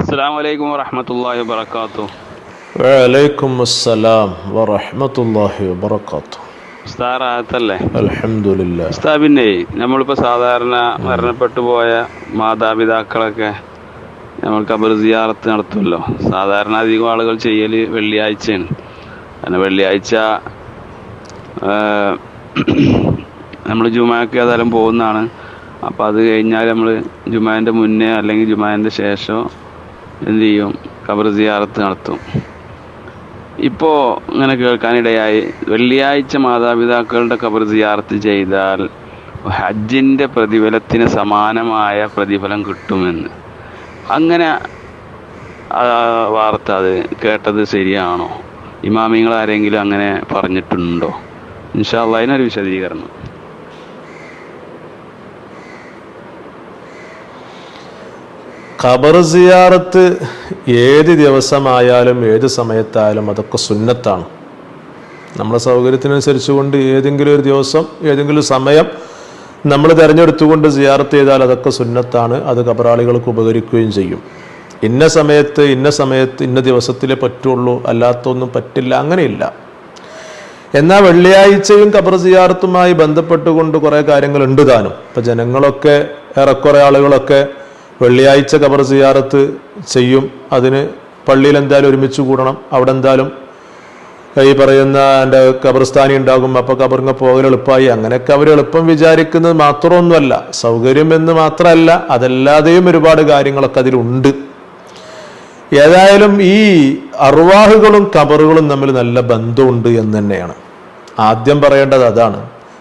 അസ്സാം വലൈക്കും വറഹമത്തല്ലാഹി വാബർക്കാത്തു വഅലൈക്കും അസ്സലാം വറഹ്മത്തുള്ളാഹി വബറകാതുഹു ഉസ്താറാത്തല്ലേ അൽഹംദുലില്ലാ ഉസ്താ പിന്നെ നമ്മളിപ്പോൾ സാധാരണ മരണപ്പെട്ടു പോയ മാതാപിതാക്കളൊക്കെ നമ്മൾ കബർ സിയാറത്ത് നടത്തുമല്ലോ. സാധാരണ അധികം ആളുകൾ ചെയ്യൽ വെള്ളിയാഴ്ചയാണ്. കാരണം വെള്ളിയാഴ്ച നമ്മൾ ജുമാക്ക് ഏതായാലും പോകുന്നതാണ്. അപ്പോൾ അത് കഴിഞ്ഞാൽ നമ്മൾ ജുമാന്റെ മുന്നേ അല്ലെങ്കിൽ ജുമാന്റെ ശേഷം എന്ത് ചെയ്യും? കബർ സിയാറത്ത് നടത്തും. ഇപ്പോൾ ഇങ്ങനെ കേൾക്കാനിടയായി വെള്ളിയാഴ്ച മാതാപിതാക്കളുടെ ഖബർ സിയാറത്ത് ചെയ്താൽ ഹജ്ജിന്റെ പ്രതിഫലത്തിന് സമാനമായ പ്രതിഫലം കിട്ടുമെന്ന്. അങ്ങനെ വാർത്ത അത് കേട്ടത് ശരിയാണോ? ഇമാമിങ്ങൾ ആരെങ്കിലും അങ്ങനെ പറഞ്ഞിട്ടുണ്ടോ? ഇൻഷാല്ല അതിനൊരു വിശദീകരണം. ഖബർ സിയാറത്ത് ഏത് ദിവസമായാലും ഏത് സമയത്തായാലും അതൊക്കെ സുന്നത്താണ്. നമ്മുടെ സൗകര്യത്തിനനുസരിച്ച് കൊണ്ട് ഏതെങ്കിലും ഒരു ദിവസം ഏതെങ്കിലും സമയം നമ്മൾ തിരഞ്ഞെടുത്തുകൊണ്ട് സിയാറത്ത് ചെയ്താൽ അതൊക്കെ സുന്നത്താണ്. അത് കബറാളികൾക്ക് ഉപകരിക്കുകയും ചെയ്യും. ഇന്ന സമയത്ത് ഇന്ന സമയത്ത് ഇന്ന ദിവസത്തിലെ പറ്റുള്ളൂ അല്ലാത്തൊന്നും പറ്റില്ല അങ്ങനെയില്ല. എന്നാൽ വെള്ളിയാഴ്ചയും ഖബർ സിയാറത്തുമായി ബന്ധപ്പെട്ടുകൊണ്ട് കുറേ കാര്യങ്ങൾ ഉണ്ട് താനും. ഇപ്പം ജനങ്ങളൊക്കെ ഏറെക്കുറെ ആളുകളൊക്കെ വെള്ളിയാഴ്ച കബർ സിയാറത്ത് ചെയ്യും. അതിന് പള്ളിയിൽ എന്തായാലും ഒരുമിച്ച് കൂടണം. അവിടെ എന്തായാലും ഈ പറയുന്ന എന്റെ കബർസ്ഥാനി ഉണ്ടാകും. അപ്പോൾ കബറിങ്ങ പോകൽ എളുപ്പമായി. അങ്ങനെയൊക്കെ അവർ എളുപ്പം വിചാരിക്കുന്നത് മാത്രമൊന്നുമല്ല. സൗകര്യം എന്ന് മാത്രമല്ല അതല്ലാതെയും ഒരുപാട് കാര്യങ്ങളൊക്കെ അതിലുണ്ട്. ഏതായാലും ഈ അറുവാഹുകളും കബറുകളും തമ്മിൽ നല്ല ബന്ധമുണ്ട് എന്ന് തന്നെയാണ്. ആദ്യം പറയേണ്ടത് അതാണ്.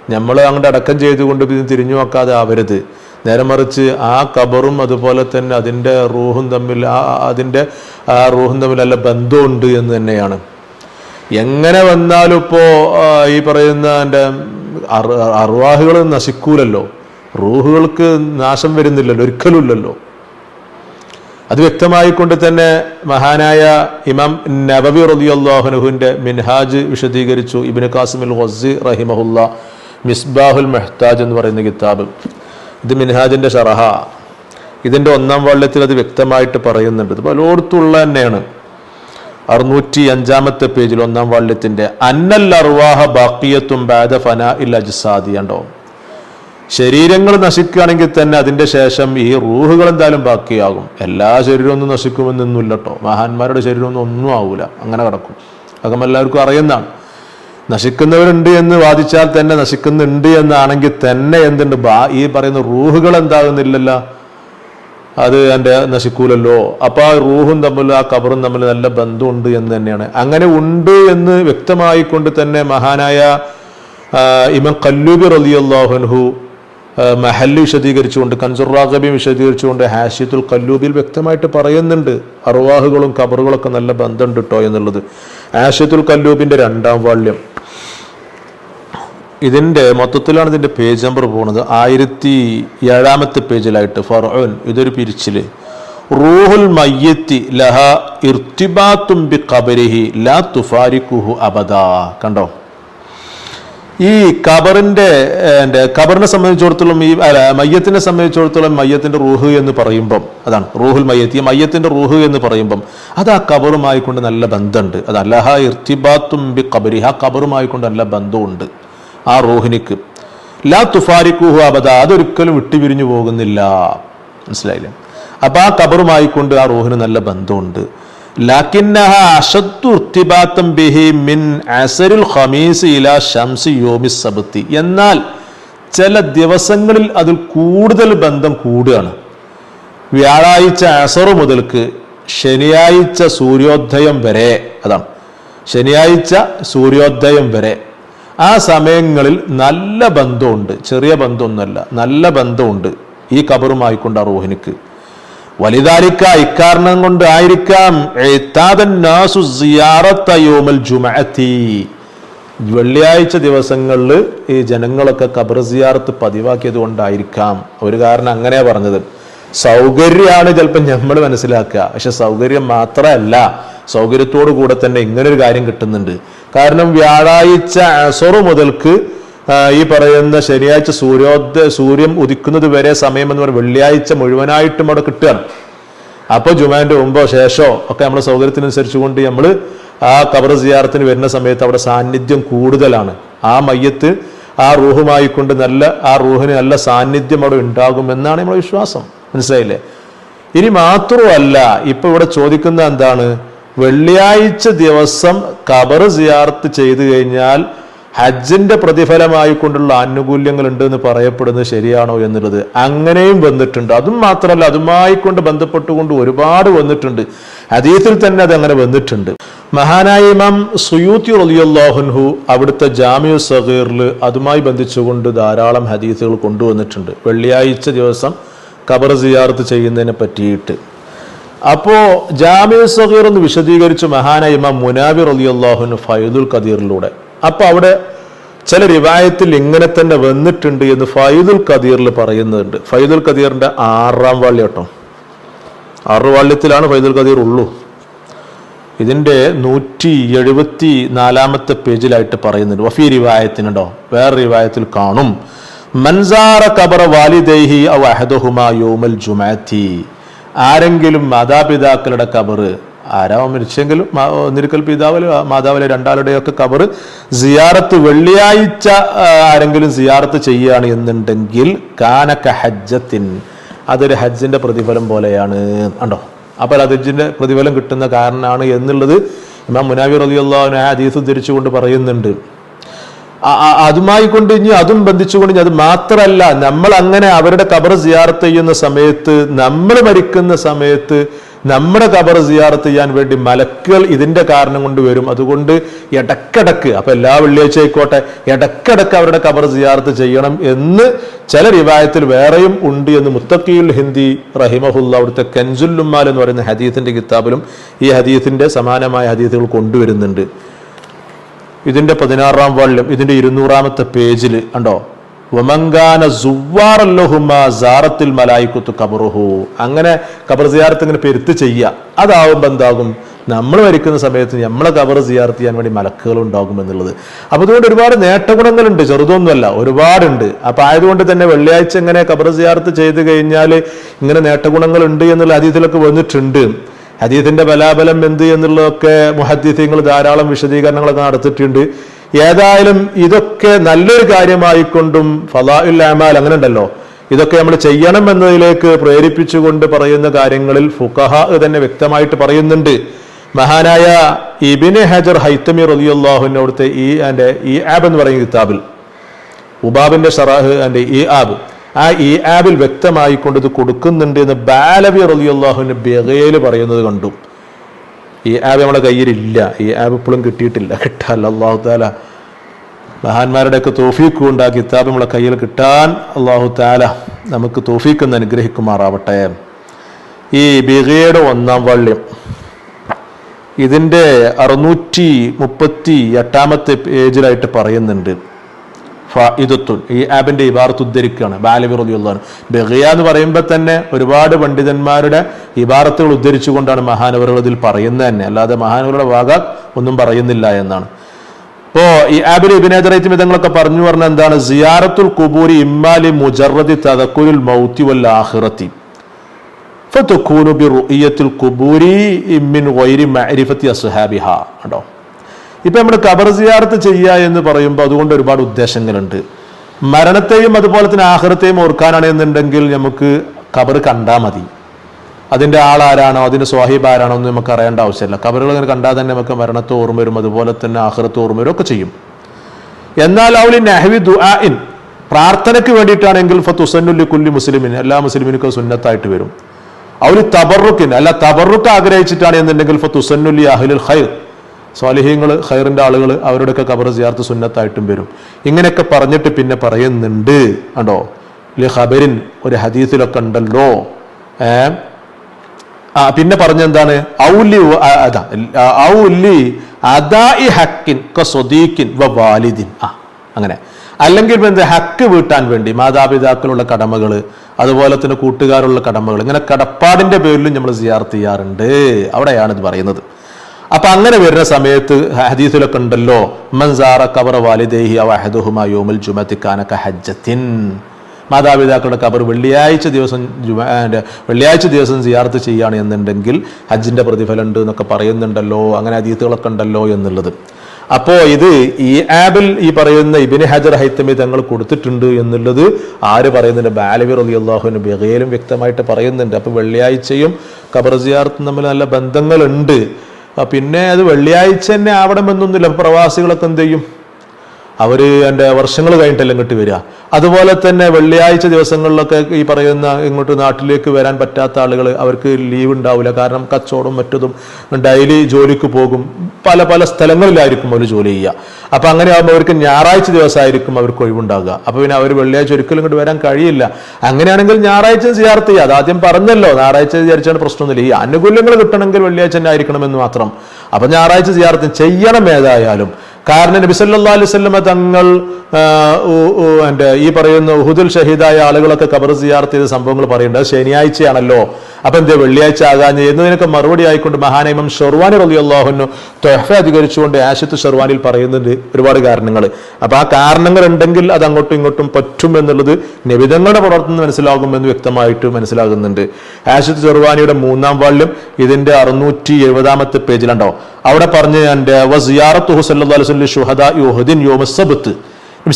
നമ്മൾ അങ്ങോട്ട് അടക്കം ചെയ്തുകൊണ്ട് തിരിഞ്ഞു നോക്കാതെ ആവരുത്. നേരെ മറിച്ച് ആ കബറും അതുപോലെ തന്നെ അതിന്റെ റൂഹും തമ്മിൽ ആ അതിന്റെ ആ റൂഹും തമ്മിൽ നല്ല ബന്ധമുണ്ട് എന്ന് തന്നെയാണ്. എങ്ങനെ വന്നാലും ഇപ്പോൾ ഈ പറയുന്ന എന്റെ അറുവാഹുകൾ നശിക്കൂലല്ലോ. റൂഹുകൾക്ക് നാശം വരുന്നില്ലല്ലോ ഒരിക്കലും ഇല്ലല്ലോ അത് വ്യക്തമായിക്കൊണ്ട് തന്നെ മഹാനായ ഇമാം നബവി റലിയല്ലാഹുനുഹുവിന്റെ മിൻഹാജ് വിശദീകരിച്ചു. ഇബിന് കാസിമുൽ വസി റഹിമഹുല്ല മിസ്ബാഹുൽ മെഹ്താജ് എന്ന് പറയുന്ന കിതാബ്. ഇത് മിൻഹാജിന്റെ ഷറഹ. ഇതിന്റെ ഒന്നാം വള്ളത്തിൽ അത് വ്യക്തമായിട്ട് പറയുന്നുണ്ട്. ഇത് പലയിടത്തുള്ള തന്നെയാണ്. അറുന്നൂറ്റി അഞ്ചാമത്തെ പേജിൽ ഒന്നാം വാള്യത്തിന്റെ അന്നൽ അർവാഹ ബാക്കിയത്തും ബാദ ഫന ഇൽ അജ്സാദി ഉണ്ടോ ശരീരങ്ങൾ നശിക്കുകയാണെങ്കിൽ തന്നെ അതിന്റെ ശേഷം ഈ റൂഹുകൾ എന്തായാലും ബാക്കിയാകും. എല്ലാ ശരീരവും ഒന്നും നശിക്കുമെന്നൊന്നുമില്ല മഹാന്മാരുടെ ശരീരമൊന്നും ഒന്നും ആവൂല. അങ്ങനെ കിടക്കും. അകം എല്ലാവർക്കും അറിയുന്നതാണ്. നശിക്കുന്നവരുണ്ട് എന്ന് വാദിച്ചാൽ തന്നെ നശിക്കുന്നുണ്ട് എന്നാണെങ്കിൽ തന്നെ എന്തുണ്ട്? ബാ ഈ പറയുന്ന റൂഹുകൾ എന്താകുന്നില്ലല്ല. അത് എന്റെ നശിക്കൂലല്ലോ. അപ്പോൾ ആ റൂഹും തമ്മിൽ ആ കബറും തമ്മിൽ നല്ല ബന്ധമുണ്ട് എന്ന് തന്നെയാണ്. അങ്ങനെ ഉണ്ട് എന്ന് വ്യക്തമായിക്കൊണ്ട് തന്നെ മഹാനായ ഇമം കല്ലൂബി റലിയല്ലാഹുൻഹു മഹല്ലി വിശദീകരിച്ചുകൊണ്ട് കൻസുറാഗബി വിശദീകരിച്ചുകൊണ്ട് ഹാഷിത്തുൽ കല്ലൂബിൽ വ്യക്തമായിട്ട് പറയുന്നുണ്ട്. അറുവാഹുകളും കബറുകളൊക്കെ നല്ല ബന്ധമുണ്ട് കേട്ടോ എന്നുള്ളത്. ഹാഷിത്തുൽ കല്ലൂബിന്റെ രണ്ടാം വാള്യം. ഇതിന്റെ മൊത്തത്തിലാണ് ഇതിന്റെ പേജ് നമ്പർ പോകുന്നത് ആയിരത്തി ഏഴാമത്തെ പേജിലായിട്ട് ഫറോൻ ഇതൊരു പിരിച്ചിൽ റൂഹുൽ മയ്യത്തി ലഹ ഇർത്തിബാത്തും ബി ഖബരിഹി ലാ തുഫാരിക്കുഹു അബദ. കണ്ടോ? ഈ കബറിന്റെ എന്റെ കബറിനെ സംബന്ധിച്ചിടത്തോളം ഈ അല്ല മയ്യത്തിനെ സംബന്ധിച്ചിടത്തോളം മയ്യത്തിന്റെ റൂഹ് എന്ന് പറയുമ്പം അതാണ് റൂഹുൽ മയ്യത്തി മയ്യത്തിന്റെ റൂഹ് എന്ന് പറയുമ്പം അത് ആ ഖബറുമായി കൊണ്ട് നല്ല ബന്ധമുണ്ട്. അത് അല്ലഹ ഇർത്തിബാത്തും ബി ഖബരി ആ ഖബറുമായി കൊണ്ട് നല്ല ബന്ധമുണ്ട്. ആ റൂഹിനിക്ക്. ലാ തുഫാരിക്കുഹു അബദ അതൊരിക്കലും വിട്ടുപിരിഞ്ഞു പോകുന്നില്ല. മനസ്സിലായില്ലേ? അപ്പൊ ആ കബറുമായി കൊണ്ട് ആ റൂഹിന് നല്ല ബന്ധമുണ്ട്. ബിഹി മിൻ എന്നാൽ ചില ദിവസങ്ങളിൽ അതിൽ കൂടുതൽ ബന്ധം കൂടുകയാണ്. വ്യാഴാഴ്ച അസറു മുതൽക്ക് ശനിയാഴ്ച സൂര്യോദയം വരെ അതാണ്. ശനിയാഴ്ച സൂര്യോദയം വരെ ആ സമയങ്ങളിൽ നല്ല ബന്ധമുണ്ട്. ചെറിയ ബന്ധമൊന്നുമല്ല. നല്ല ബന്ധമുണ്ട്. ഈ കബറുമായിക്കൊണ്ട് ആ റോഹിനിക്ക്. വലുതാലിക്ക ഇക്കാരണം കൊണ്ട് ആയിരിക്കാം. വെള്ളിയാഴ്ച ദിവസങ്ങളിൽ ഈ ജനങ്ങളൊക്കെ കബർ സിയാറത്ത് പതിവാക്കിയത് കൊണ്ടായിരിക്കാം. ഒരു കാരണം അങ്ങനെയാ പറഞ്ഞത്. സൗകര്യമാണ് ചിലപ്പോൾ നമ്മൾ മനസ്സിലാക്കുക. പക്ഷെ സൗകര്യം മാത്രമല്ല സൗകര്യത്തോടു കൂടെ തന്നെ ഇങ്ങനൊരു കാര്യം കിട്ടുന്നുണ്ട്. കാരണം വ്യാഴാഴ്ച അസറു മുതൽക്ക് ഈ പറയുന്ന ശനിയാഴ്ച സൂര്യോദയ സൂര്യൻ ഉദിക്കുന്നത് വരെ സമയം എന്ന് പറഞ്ഞാൽ വെള്ളിയാഴ്ച മുഴുവനായിട്ടും അവിടെ കിട്ടുകയാണ്. അപ്പോൾ ജുമാന്റെ മുമ്പോ ശേഷമോ ഒക്കെ നമ്മുടെ സൗകര്യത്തിനനുസരിച്ച് കൊണ്ട് നമ്മൾ ആ കബർ സിയാറത്തിന് വരുന്ന സമയത്ത് അവിടെ സാന്നിധ്യം കൂടുതലാണ്. ആ മയ്യത്ത് ആ റൂഹുമായി കൊണ്ട് നല്ല ആ റൂഹിന് നല്ല സാന്നിധ്യം അവിടെ ഉണ്ടാകുമെന്നാണ് നമ്മുടെ വിശ്വാസം. മനസ്സിലായില്ലേ? ഇനി മാത്രമല്ല ഇപ്പൊ ഇവിടെ ചോദിക്കുന്ന എന്താണ്? വെള്ളിയാഴ്ച ദിവസം കബർ സിയാർത്ത് ചെയ്തു കഴിഞ്ഞാൽ ഹജ്ജിന്റെ പ്രതിഫലമായി കൊണ്ടുള്ള ആനുകൂല്യങ്ങൾ ഉണ്ട് എന്ന് പറയപ്പെടുന്നത് ശരിയാണോ എന്നുള്ളത് അങ്ങനെയും വന്നിട്ടുണ്ട്. അതും മാത്രമല്ല അതുമായി കൊണ്ട് ബന്ധപ്പെട്ടുകൊണ്ട് ഒരുപാട് വന്നിട്ടുണ്ട്. ഹദീസിൽ തന്നെ അത് അങ്ങനെ വന്നിട്ടുണ്ട്. മഹാനായ ഇമാം സുയൂത്തി റലിയല്ലാഹുൻഹു അവിടുത്തെ ജാമ്യു സഹീറിൽ അതുമായി ബന്ധിച്ചുകൊണ്ട് ധാരാളം ഹദീസുകൾ കൊണ്ടുവന്നിട്ടുണ്ട്. വെള്ളിയാഴ്ച ദിവസം കബർ സിയാർത്ത് ചെയ്യുന്നതിനെ പറ്റിയിട്ട്. അപ്പോ ജാമിയ സഹീർ എന്ന് വിശദീകരിച്ച മഹാനായ ഇമാം മുനാബിർ അലി അള്ളാഹുന് ഫൈദുൽ ഖദീറിലൂടെ. അപ്പൊ അവിടെ ചില റിവായത്തിൽ ഇങ്ങനെ തന്നെ വന്നിട്ടുണ്ട് എന്ന് ഫൈദുൽ ഖദീറിൽ പറയുന്നുണ്ട്. ഫൈദുൽ ഖദീറിന്റെ ആറാം വള്ളി കേട്ടോ. ആറ് വാള്യത്തിലാണ് ഫൈദുൽ ഖദീർ ഉള്ളൂ. ഇതിന്റെ നൂറ്റി എഴുപത്തി നാലാമത്തെ പേജിലായിട്ട് പറയുന്നുണ്ട്. വഫി റിവായത്തിനുണ്ടോ വേറെ റിവായത്തിൽ കാണും. മൻസാറ കബറ വാലിദേഹി അവ ജുമാത്തി. ആരെങ്കിലും മാതാപിതാക്കളുടെ കബറ് ആരാ മരിച്ചെങ്കിലും ഒന്നിരിക്കൽ പിതാവിൽ മാതാവിലെ രണ്ടാളുടെയൊക്കെ കബറ് സിയാറത്ത് വെള്ളിയാഴ്ച ആരെങ്കിലും സിയാറത്ത് ചെയ്യുകയാണ് എന്നുണ്ടെങ്കിൽ കാനക്ക ഹജ്ജത്തിൻ അതൊരു ഹജ്ജിന്റെ പ്രതിഫലം പോലെയാണ്. കണ്ടോ? അപ്പോൾ ഹജ്ജിന്റെ പ്രതിഫലം കിട്ടുന്ന കാരണമാണ് എന്നുള്ളത് ഇമാം മുനാവി അൻഹു ഹദീസ് ഉദ്ധരിച്ചുകൊണ്ട് പറയുന്നുണ്ട്. അതുമായി കൊണ്ട് ഇനി അതും ബന്ധിച്ചുകൊണ്ട് ഇനി അത് മാത്രമല്ല നമ്മൾ അങ്ങനെ അവരുടെ കബർ സിയാറത്ത് ചെയ്യുന്ന സമയത്ത് നമ്മൾ മരിക്കുന്ന സമയത്ത് നമ്മുടെ കബർ സിയാറത്ത് ചെയ്യാൻ വേണ്ടി മലക്കുകൾ ഇതിന്റെ കാരണം കൊണ്ട് വരും. അതുകൊണ്ട് ഇടക്കിടക്ക് അപ്പൊ എല്ലാ വെള്ളിയാഴ്ച ആയിക്കോട്ടെ ഇടക്കിടക്ക് അവരുടെ കബർ സിയാറത്ത് ചെയ്യണം എന്ന് ചില റിവായത്തിൽ വേറെയും ഉണ്ട് എന്ന് മുത്തക്കിയുൽ ഹിന്ദി റഹിമഹുല്ല അവിടുത്തെ കെൻസുല്ലുമാൽ എന്ന് പറയുന്ന ഹദീത്തിന്റെ കിതാബിലും ഈ ഹദീത്തിന്റെ സമാനമായ ഹദീത്തുകൾ കൊണ്ടുവരുന്നുണ്ട്. ഇതിന്റെ പതിനാറാം വാള്യം ഇതിന്റെ ഇരുന്നൂറാമത്തെ പേജിൽ കണ്ടോ? വമങ്കാന സുവാറല്ലുഹുമ മലായിക്കുത്തു കബറുഹു. അങ്ങനെ കബർ സിയാറത്ത് ഇങ്ങനെ പെരുത്ത് ചെയ്യുക. അതാവുമ്പോൾ എന്താകും? നമ്മൾ മരിക്കുന്ന സമയത്ത് നമ്മളെ കബർ സിയാർത്ത് ചെയ്യാൻ വേണ്ടി മലക്കുകൾ ഉണ്ടാകും എന്നുള്ളത്. അപ്പൊ അതുകൊണ്ട് ഒരുപാട് നേട്ടഗുണങ്ങളുണ്ട്. ചെറുതൊന്നുമല്ല ഒരുപാടുണ്ട്. അപ്പൊ ആയതുകൊണ്ട് തന്നെ വെള്ളിയാഴ്ച ഇങ്ങനെ കബർ സിയാർത്ത് ചെയ്ത് കഴിഞ്ഞാൽ ഇങ്ങനെ നേട്ടഗുണങ്ങളുണ്ട് എന്നുള്ള അതീതിലൊക്കെ വന്നിട്ടുണ്ട്. ഹദീസിന്റെ ബലാബലം എന്ത് എന്നുള്ളതൊക്കെ മുഹദ്ദീസിങ്ങൾ ധാരാളം വിശദീകരണങ്ങളൊക്കെ നടത്തിയിട്ടുണ്ട്. ഏതായാലും ഇതൊക്കെ നല്ലൊരു കാര്യമായിക്കൊണ്ടും ഫലാഉൽ അമാൽ അങ്ങനെ ഉണ്ടല്ലോ ഇതൊക്കെ നമ്മൾ ചെയ്യണം എന്നതിലേക്ക് പ്രേരിപ്പിച്ചുകൊണ്ട് പറയുന്ന കാര്യങ്ങളിൽ ഫുഖഹ തന്നെ വ്യക്തമായിട്ട് പറയുന്നുണ്ട്. മഹാനായ ഇബിന് ഹജർ ഹൈത്തമി റലിയുള്ളാഹുവിന്റെ അവിടുത്തെ ഈ ആന്റെ ഈ ആബ് എന്ന് പറയുന്ന കിതാബിൽ. ഉബാബിന്റെ ഷറാഹ് ആൻഡ് ഈ ആബ്. ആ ഈ ആബിൽ വ്യക്തമായിക്കൊണ്ട് ഇത് കൊടുക്കുന്നുണ്ട് എന്ന് ബാലബി റലിയുള്ളാഹുവിന് ബെഗയിൽ പറയുന്നത് കണ്ടു. ഈ ആബ് നമ്മുടെ കയ്യിലില്ല. ഈ ആബ് ഇപ്പോഴും കിട്ടിയിട്ടില്ല. കിട്ടാല്ല അള്ളാഹു താല മഹാന്മാരുടെയൊക്കെ തോഫീക്ക് കൊണ്ട് ആ കിതാബ് നമ്മളെ കയ്യിൽ കിട്ടാൻ അള്ളാഹു താല നമുക്ക് തോഫീക്ക് എന്ന് അനുഗ്രഹിക്കുമാറാവട്ടെ. ഈ ബിഗയുടെ ഒന്നാം വള്ളിയം. ഇതിന്റെ അറുന്നൂറ്റി മുപ്പത്തി എട്ടാമത്തെ പേജിലായിട്ട് പറയുന്നുണ്ട്. ഫായിദത്തുൻ ഈ ആബിന്റെ ഇബാറത്ത് ഉദ്ധരിക്കുകയാണ്. ബാലവിറുദിയുള്ളതാണ് ബഹിയ എന്ന് പറയുമ്പോൾ തന്നെ ഒരുപാട് പണ്ഡിതന്മാരുടെ ഇബാറത്തുകൾ ഉദ്ധരിച്ചുകൊണ്ടാണ് മഹാനവറുകൾ ഇതിൽ പറയുന്നത് തന്നെ. അല്ലാതെ മഹാനവരുടെ വാക ഒന്നും പറയുന്നില്ല എന്നാണ്. ഇപ്പോ ഈ ആബിൽ ഇബിനേതറൈറ്റ് വിധങ്ങളൊക്കെ പറഞ്ഞു പറഞ്ഞ എന്താണ്? സിയാറത്തുൽ കുബൂരി ഇമ്മാലി മുജറദി തദക്കുരുൽ മൗത്തി വൽ ആഖിറതി ഫതകൂനു ബിറുഇയത്തിൽ കുബൂരി മിൻ ഗൈരി മഅരിഫത്തി അസ്ഹാബിഹ. കണ്ടോ? ഇപ്പൊ നമ്മൾ കബർ സിയാറത്ത് ചെയ്യുക എന്ന് പറയുമ്പോൾ അതുകൊണ്ട് ഒരുപാട് ഉദ്ദേശങ്ങളുണ്ട്. മരണത്തെയും അതുപോലെ തന്നെ ഓർക്കാനാണ് എന്നുണ്ടെങ്കിൽ നമുക്ക് കബർ കണ്ടാൽ മതി. അതിന്റെ ആളാരാണോ അതിന്റെ സ്വാഹിബ് ആരാണോ എന്ന് നമുക്ക് അറിയേണ്ട ആവശ്യമില്ല. കബറുകൾ ഇങ്ങനെ കണ്ടാൽ തന്നെ നമുക്ക് മരണത്തെ ഓർമ്മ വരും അതുപോലെ തന്നെ ആഹ്റത്ത് ഓർമ്മ വരും ഒക്കെ ചെയ്യും. എന്നാൽ അവലി നഹവി ദുആഇൻ പ്രാർത്ഥനയ്ക്ക് വേണ്ടിയിട്ടാണെങ്കിൽ ഫത്തുസന്നുല്ലി കുല്ലി മുസ്ലിമിന് എല്ലാ മുസ്ലിമിനും സുന്നത്തായിട്ട് വരും. അവർ തബറുക്കിന് അല്ല തബറുക്ക് ആഗ്രഹിച്ചിട്ടാണ് എന്നുണ്ടെങ്കിൽ ഫത്തുസന്നുല്ലി അഹ്ലുൽ ഖൈർ. സ്വാലിഹ്യങ്ങൾ ഖൈറിന്റെ ആളുകൾ അവരുടെയൊക്കെ കബർ സിയാർത്ത് സുന്നത്തായിട്ടും വരും. ഇങ്ങനെയൊക്കെ പറഞ്ഞിട്ട് പിന്നെ പറയുന്നുണ്ട്. കണ്ടോ? ലി ഖബരിൻ ഒരു ഹദീസിലൊക്കെ ഉണ്ടല്ലോ. ഏ? ആ പിന്നെ പറഞ്ഞെന്താണ്? ഔലി അതാ ഔലി അദാഇ ഹക്കിൻ സ്വദീക്കിൻ വ വാലിദിൻ. ആ അങ്ങനെ. അല്ലെങ്കിൽ എന്ത് ഹക്ക് വീട്ടാൻ വേണ്ടി മാതാപിതാക്കളുള്ള കടമകൾ അതുപോലെ തന്നെ കൂട്ടുകാരുള്ള കടമകൾ ഇങ്ങനെ കടപ്പാടിന്റെ പേരിലും നമ്മൾ സിയാർത്ത് ചെയ്യാറുണ്ട്. അവിടെയാണ് ഇത് പറയുന്നത്. അപ്പൊ അങ്ങനെ വരുന്ന സമയത്ത് ഹദീസിലൊക്കെ ഉണ്ടല്ലോ മൻസാറ കബർ വാലിദേഹി അവഹദുഹുമായോമൽ അഹദുഹുമാ യോമുൽ ജുമത്തി കാനക ഹജ്ജത്തിൻ. മാതാപിതാക്കളുടെ കബർ വെള്ളിയാഴ്ച ദിവസം വെള്ളിയാഴ്ച ദിവസം സിയാർത്ത് ചെയ്യുകയാണ് എന്നുണ്ടെങ്കിൽ ഹജ്ജിന്റെ പ്രതിഫലം ഉണ്ട് എന്നൊക്കെ പറയുന്നുണ്ടല്ലോ അങ്ങനെ അതീത്തുകളൊക്കെ ഉണ്ടല്ലോ എന്നുള്ളത്. അപ്പോൾ ഇത് ഈ ആബിൽ ഈ പറയുന്ന ഇബിന് ഹജർ ഹൈത്തമി തങ്ങൾ കൊടുത്തിട്ടുണ്ട് എന്നുള്ളത് ആര് പറയുന്നുണ്ട്? ബാലവി റലി അള്ളാഹുവിന് ബഹയിലും വ്യക്തമായിട്ട് പറയുന്നുണ്ട്. അപ്പോൾ വെള്ളിയാഴ്ചയും കബർ സിയാർത്തും തമ്മിൽ നല്ല ബന്ധങ്ങളുണ്ട്. പിന്നെ അത് വെള്ളിയാഴ്ച തന്നെ ആവണമെന്നൊന്നുമില്ല. പ്രവാസികളൊക്കെ എന്ത് ചെയ്യും? അവർ എന്റെ വർഷങ്ങൾ കഴിഞ്ഞിട്ടല്ല ഇങ്ങോട്ട് വരിക. അതുപോലെ തന്നെ വെള്ളിയാഴ്ച ദിവസങ്ങളിലൊക്കെ ഈ പറയുന്ന ഇങ്ങോട്ട് നാട്ടിലേക്ക് വരാൻ പറ്റാത്ത ആളുകൾ അവർക്ക് ലീവ് ഉണ്ടാവില്ല. കാരണം കച്ചവടം മറ്റതും ഡെയിലി ജോലിക്ക് പോകും. പല പല സ്ഥലങ്ങളിലായിരിക്കും അവർ ജോലി ചെയ്യുക. അപ്പം അങ്ങനെ ആകുമ്പോൾ അവർക്ക് ഞായറാഴ്ച ദിവസമായിരിക്കും അവർക്ക് ഒഴിവുണ്ടാകുക അപ്പോൾ പിന്നെ അവർ വെള്ളിയാഴ്ച ഒരിക്കലും ഇങ്ങോട്ട് വരാൻ കഴിയില്ല. അങ്ങനെയാണെങ്കിൽ ഞായറാഴ്ച സിയാർത്ത് ചെയ്യുക ആദ്യം പറഞ്ഞല്ലോ. ഞായറാഴ്ച വിചാരിച്ചാണ് പ്രശ്നമൊന്നുമില്ല. ഈ ആനുകൂല്യങ്ങൾ കിട്ടണമെങ്കിൽ വെള്ളിയാഴ്ച തന്നെ ആയിരിക്കണമെന്ന് മാത്രം. അപ്പം ഞായറാഴ്ച സിയാർത്ത് ചെയ്യണം ഏതായാലും. കാരണം നബി അലൈഹി വസല്ലമ തങ്ങൾ എന്റെ ഈ പറയുന്ന ഉഹുദുൽ ഷഹീദായ ആളുകളൊക്കെ കബർ സിയാർത്ത് ചെയ്ത സംഭവങ്ങൾ പറയുന്നുണ്ട്. ശനിയാഴ്ചയാണല്ലോ. അപ്പൊ എന്തേ വെള്ളിയാഴ്ച ആകാഞ്ഞ് എന്നതിനൊക്കെ മറുപടി ആയിക്കൊണ്ട് മഹാനൈമം ഷെർവാനി റലി അള്ളാഹുനു തൊഹഫ അധികരിച്ചുകൊണ്ട് ആശത്ത് ഷെർവാനിൽ പറയുന്നുണ്ട് ഒരുപാട് കാരണങ്ങൾ. അപ്പൊ ആ കാരണങ്ങൾ ഉണ്ടെങ്കിൽ അത് അങ്ങോട്ടും ഇങ്ങോട്ടും പറ്റും എന്നുള്ളത് നിബിധങ്ങളുടെ പുറത്തുനിന്ന് മനസ്സിലാകുമെന്ന് വ്യക്തമായിട്ട് മനസ്സിലാകുന്നുണ്ട്. ആശത്ത് ഷെർവാനിയുടെ മൂന്നാം വാളിലും ഇതിന്റെ അറുന്നൂറ്റി എഴുപതാമത്തെ പേജിലുണ്ടോ അവിടെ പറഞ്ഞ്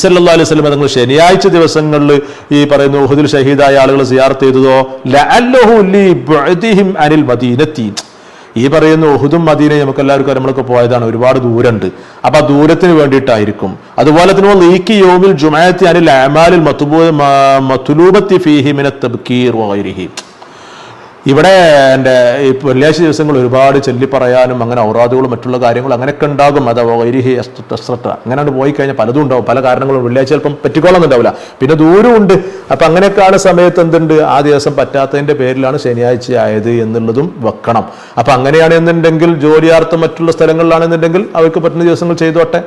സല്ലല്ലാഹു അലൈഹി വസല്ലം തങ്ങൾ ശനിയാഴ്ച ദിവസങ്ങളിൽ ഈ പറയുന്ന ഉഹുദിൽ ഷഹീദായ ആളുകൾ സിയാർത്ത് ചെയ്തതോ? അനിൽ മദീനത്തി ഈ പറയുന്ന ഉഹുദും മദീനയും നമുക്ക് എല്ലാവർക്കും നമ്മളൊക്കെ പോയതാണ്. ഒരുപാട് ദൂരമുണ്ട്. അപ്പൊ ആ ദൂരത്തിന് വേണ്ടിയിട്ടായിരിക്കും. അതുപോലെ തന്നെ ലീക്കി യോമിൽ ജുമായത്തി അനിൽ അമാലിൽ മത്തുലൂബത്തി ഫീഹി മിന തബ്കീർ ഇവിടെ എന്റെ ഈ വെള്ളിയാഴ്ച ദിവസങ്ങൾ ഒരുപാട് ചൊല്ലി പറയാനും അങ്ങനെ ഔറാദുകളും മറ്റുള്ള കാര്യങ്ങളും അങ്ങനെയൊക്കെ ഉണ്ടാകും. അത് വൈരിഹി എസ്ട്രട്ട അങ്ങനെ പോയി കഴിഞ്ഞാൽ പലതും ഉണ്ടാവും. പല കാരണങ്ങളും വെള്ളിയാഴ്ച ചിലപ്പം പറ്റിക്കോളൊന്നും ഉണ്ടാവില്ല പിന്നെ ദൂരമുണ്ട് അപ്പം അങ്ങനെയൊക്കെയാണ് സമയത്ത് എന്തുണ്ട്? ആ ദിവസം പറ്റാത്തതിന്റെ പേരിലാണ് ശനിയാഴ്ച ആയത് എന്നുള്ളതും വെക്കണം. അപ്പം അങ്ങനെയാണെന്നുണ്ടെങ്കിൽ ജോലിയാർത്ഥം മറ്റുള്ള സ്ഥലങ്ങളിലാണെന്നുണ്ടെങ്കിൽ അവർക്ക് പറ്റുന്ന ദിവസങ്ങൾ ചെയ്തോട്ടെ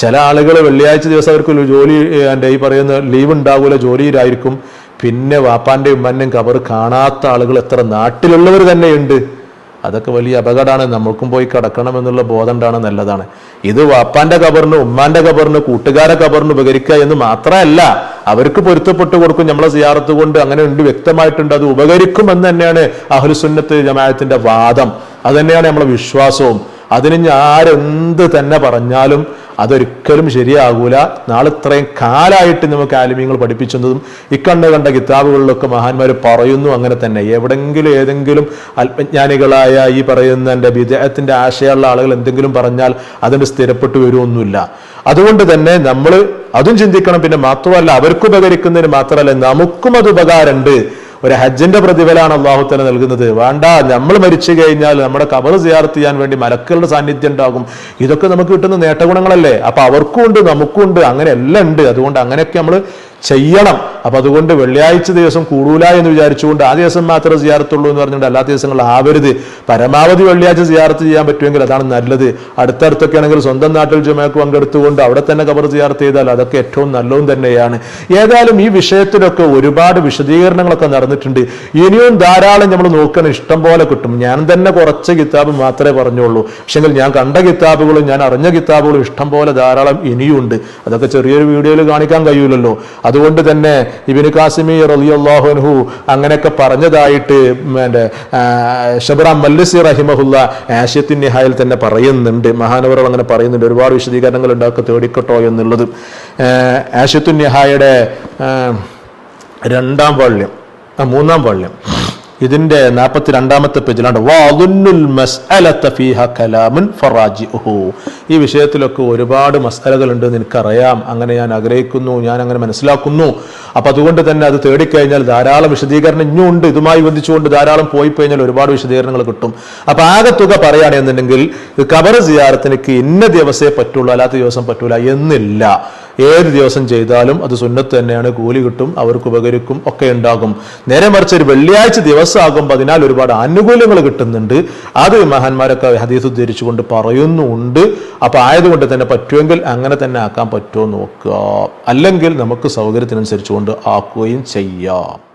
ചില ആളുകൾ വെള്ളിയാഴ്ച ദിവസം അവർക്ക് ജോലി എന്റെ ഈ പറയുന്ന ലീവ് ഉണ്ടാവില്ല ജോലിയിലായിരിക്കും. പിന്നെ വാപ്പാന്റെയും ഉമ്മന്റെയും കബർ കാണാത്ത ആളുകൾ എത്ര നാട്ടിലുള്ളവർ തന്നെയുണ്ട്. അതൊക്കെ വലിയ അപകടമാണ്. നമ്മൾക്കും പോയി കിടക്കണം എന്നുള്ള ബോധം ഉണ്ടാണ് നല്ലതാണ്. ഇത് വാപ്പാന്റെ കബറിന് ഉമ്മാന്റെ കബറിന് കൂട്ടുകാരെ കബറിന് ഉപകരിക്കുക എന്ന് മാത്രമല്ല അവർക്ക് പൊരുത്തപ്പെട്ട് കൊടുക്കും. നമ്മളെ സിയാറത്ത് കൊണ്ട് അങ്ങനെ ഉണ്ട് വ്യക്തമായിട്ടുണ്ട്. അത് ഉപകരിക്കും എന്ന് തന്നെയാണ് അഹുൽസുന്നത്ത് ജമാഅത്തിന്റെ വാദം. അത് തന്നെയാണ് നമ്മളെ വിശ്വാസവും. അതിന് ഞാൻ ആരെന്ത് തന്നെ പറഞ്ഞാലും അതൊരിക്കലും ശരിയാകൂല. നാളെ ഇത്രയും കാലായിട്ട് നമുക്ക് ആലിമ്യങ്ങൾ പഠിപ്പിച്ചതും ഇക്കണ്ട കണ്ട കിതാബുകളിലൊക്കെ മഹാന്മാർ പറയുന്നു അങ്ങനെ തന്നെ. എവിടെങ്കിലും ഏതെങ്കിലും അല്പജ്ഞാനികളായ ഈ പറയുന്ന എന്റെ വിദേഹത്തിന്റെ ആശയമുള്ള ആളുകൾ എന്തെങ്കിലും പറഞ്ഞാൽ അതിന് സ്ഥിരപ്പെട്ടു വരുമൊന്നുമില്ല അതുകൊണ്ട് തന്നെ നമ്മൾ അതും ചിന്തിക്കണം. പിന്നെ മാത്രമല്ല അവർക്ക് ഉപകരിക്കുന്നതിന് മാത്രമല്ല നമുക്കും അത് ഉപകാരമുണ്ട്. ഒരു ഹജ്ജിന്റെ പ്രതിഫലമാണ് അള്ളാഹു തന്നെ നൽകുന്നത്. വേണ്ട നമ്മൾ മരിച്ചു കഴിഞ്ഞാൽ നമ്മുടെ കബർ സിയാർത്ത് ചെയ്യാൻ വേണ്ടി മലക്കുകളുടെ സാന്നിധ്യം ഉണ്ടാകും. ഇതൊക്കെ നമുക്ക് കിട്ടുന്ന നേട്ടഗുണങ്ങളല്ലേ? അപ്പൊ അവർക്കും ഉണ്ട് നമുക്കും ഉണ്ട് അങ്ങനെ എല്ലാം ഉണ്ട്. അതുകൊണ്ട് അങ്ങനെയൊക്കെ നമ്മൾ ചെയ്യണം. അപ്പൊ അതുകൊണ്ട് വെള്ളിയാഴ്ച ദിവസം കൂടൂല എന്ന് വിചാരിച്ചുകൊണ്ട് ആ ദിവസം മാത്രമേ സിയാർത്തുള്ളൂ എന്ന് പറഞ്ഞുകൊണ്ട് അല്ലാത്ത ദിവസങ്ങൾ ആവരുത്. പരമാവധി വെള്ളിയാഴ്ച സിയാർത്ത് ചെയ്യാൻ പറ്റുമെങ്കിൽ അതാണ് നല്ലത്. അടുത്തടുത്തൊക്കെ ആണെങ്കിൽ സ്വന്തം നാട്ടിൽ ജുമയ്ക്ക് പങ്കെടുത്തുകൊണ്ട് അവിടെ തന്നെ കബർ സിയാർത്ത് ചെയ്താൽ അതൊക്കെ ഏറ്റവും നല്ലതും തന്നെയാണ്. ഏതായാലും ഈ വിഷയത്തിലൊക്കെ ഒരുപാട് വിശദീകരണങ്ങളൊക്കെ നടന്നിട്ടുണ്ട്. ഇനിയും ധാരാളം നമ്മൾ നോക്കണം. ഇഷ്ടം പോലെ കിട്ടും. ഞാൻ തന്നെ കുറച്ച് കിതാബ് മാത്രമേ പറഞ്ഞുള്ളൂ. പക്ഷെങ്കിൽ ഞാൻ കണ്ട കിതാബുകളും ഞാൻ അറിഞ്ഞ കിതാബുകളും ഇഷ്ടം പോലെ ധാരാളം ഇനിയുണ്ട്. അതൊക്കെ ചെറിയൊരു വീഡിയോയിൽ കാണിക്കാൻ കഴിയൂലല്ലോ. അതുകൊണ്ട് തന്നെ ഇബിന് കാസിമി റലിയല്ലാഹുൻഹു അങ്ങനെയൊക്കെ പറഞ്ഞതായിട്ട് എന്റെ ഷബറാം മല്ലസി റഹിമഹുല്ല ആഷ്യത്തിൻ നിഹായിൽ തന്നെ പറയുന്നുണ്ട്. മഹാനവറുകൾ അങ്ങനെ പറയുന്നുണ്ട്. ഒരുപാട് വിശദീകരണങ്ങൾ ഉണ്ടാക്കി തേടിക്കട്ടോ എന്നുള്ളത്. ആഷ്യത്തുൻ നിഹായുടെ രണ്ടാം വള്യം മൂന്നാം വാള്യം ഇതിന്റെ നാൽപ്പത്തി രണ്ടാമത്തെ പേജിലാണ് വാദുന്നുൽ മസ്അലത ഫീഹ കലാമുൻ ഫറാജിഉഹു. ഈ വിഷയത്തിലൊക്കെ ഒരുപാട് മസ്അലകളുണ്ട് നിനക്കറിയാം. അങ്ങനെ ഞാൻ ആഗ്രഹിക്കുന്നു ഞാൻ അങ്ങനെ മനസ്സിലാക്കുന്നു. അപ്പൊ അതുകൊണ്ട് തന്നെ അത് തേടിക്കഴിഞ്ഞാൽ ധാരാളം വിശദീകരണം ഇനിയും ഉണ്ട്. ഇതുമായി ബന്ധിച്ചുകൊണ്ട് ധാരാളം പോയി കഴിഞ്ഞാൽ ഒരുപാട് വിശദീകരണങ്ങൾ കിട്ടും. അപ്പൊ ആകെ തുക പറയുകയാണെന്നുണ്ടെങ്കിൽ കബർ സിയാറത്തിനക്ക് ഇന്ന ദിവസേ പറ്റുള്ളൂ അല്ലാത്ത ദിവസം പറ്റൂല എന്നില്ല. ഏത് ദിവസം ചെയ്താലും അത് സുന്നത്ത് തന്നെയാണ്. കൂലി കിട്ടും അവർക്ക് ഉപകരിക്കും ഒക്കെ ഉണ്ടാകും. നേരെ മറിച്ച് ഒരു വെള്ളിയാഴ്ച ദിവസമാകുമ്പോൾ അതിനാൽ ഒരുപാട് ആനുകൂല്യങ്ങൾ കിട്ടുന്നുണ്ട്. അത് മഹാന്മാരൊക്കെ ഹദീസ് ഉദ്ധരിച്ചുകൊണ്ട് പറയുന്നുണ്ട്. അപ്പൊ ആയതുകൊണ്ട് തന്നെ പറ്റുമെങ്കിൽ അങ്ങനെ തന്നെ ആക്കാൻ പറ്റുമോ നോക്കുക. അല്ലെങ്കിൽ നമുക്ക് സൗകര്യത്തിനനുസരിച്ചുകൊണ്ട് ആക്കുകയും ചെയ്യാം.